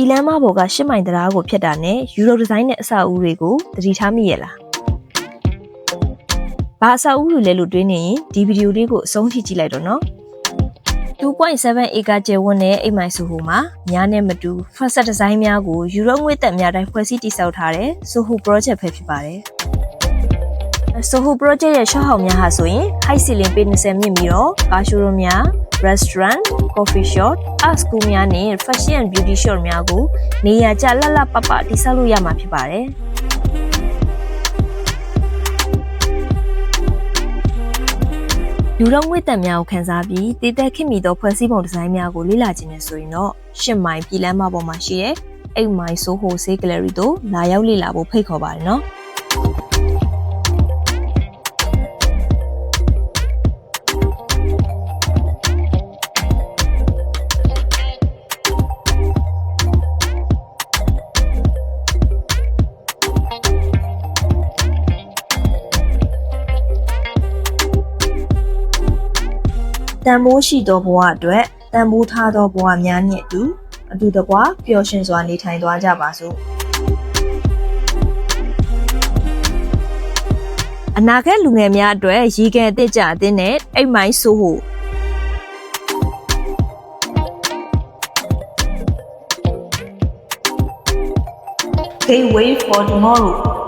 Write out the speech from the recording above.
ပြည်လမ်းမပေါ်ကရှစ်မိုင်တရားကိုဖျက်တာနဲ့ယူရိုဒီဇိုင်းနဲ့အဆောက်အဦတွေကိုတတိထားမိရဲ့လားဘာအဆောက်အဦတွေလဲလို့တွေးနေရင်ဒီဗီဒီယိုလေးကိုအဆုံးထိကြည့်လိုက်တော့နော်2.7 acre ကျယ်ဝန်းတဲ့အိမ်မိုင်စုဟိုမှာညာနဲ့မတူ facade design များကိုယူရိုငွေသက်များတိုင်းဖွဲ့စည်းတည်ဆောက်ထားတဲ့ Soho project ပဲဖြစ်ပါတယ်။ Soho project ရဲ့ရှော့ဟောက်များဟာဆိုရင် high ceiling ပေ20မြင့်ပြီးတော့ကားရှိုးရုံးများ restaurant, coffee shop, art school များနဲ့ fashion and beauty shop များကိုနေရာကျလှလှပပတည်ဆောက်လို့ရမှာဖြစ်ပါတယ်။ယူရောငွေတက်များကိုခန်းစားပြီးတည်သက်ခင်မီသောဖွဲ့စည်းပုံဒီဇိုင်းများကိုလေ့လာခြင်းနဲ့ဆိုရင်တော့ရှစ်မိုင်ပြည်လမ်းမပေါ်မှာရှိတဲ့အိမ်မိုင်ဆိုဟိုဆေးဂယ်လရီတို့လာရောက်လေ့လာဖို့ဖိတ်ခေါ်ပါတယ်နော်။ တန်မိုးရှိသောဘဝအတွက်တန်မိုးထားသောဘဝများနှင့်အတူအတူတကွပျော်ရွှင်စွာနေထိုင်သွားကြပါစို့အနာဂတ်လူငယ်များအတွက်ရေကန်အသစ်ကြအသင်းနဲ့အိမ်မိုင်းဆိုးဟု Gateway for tomorrow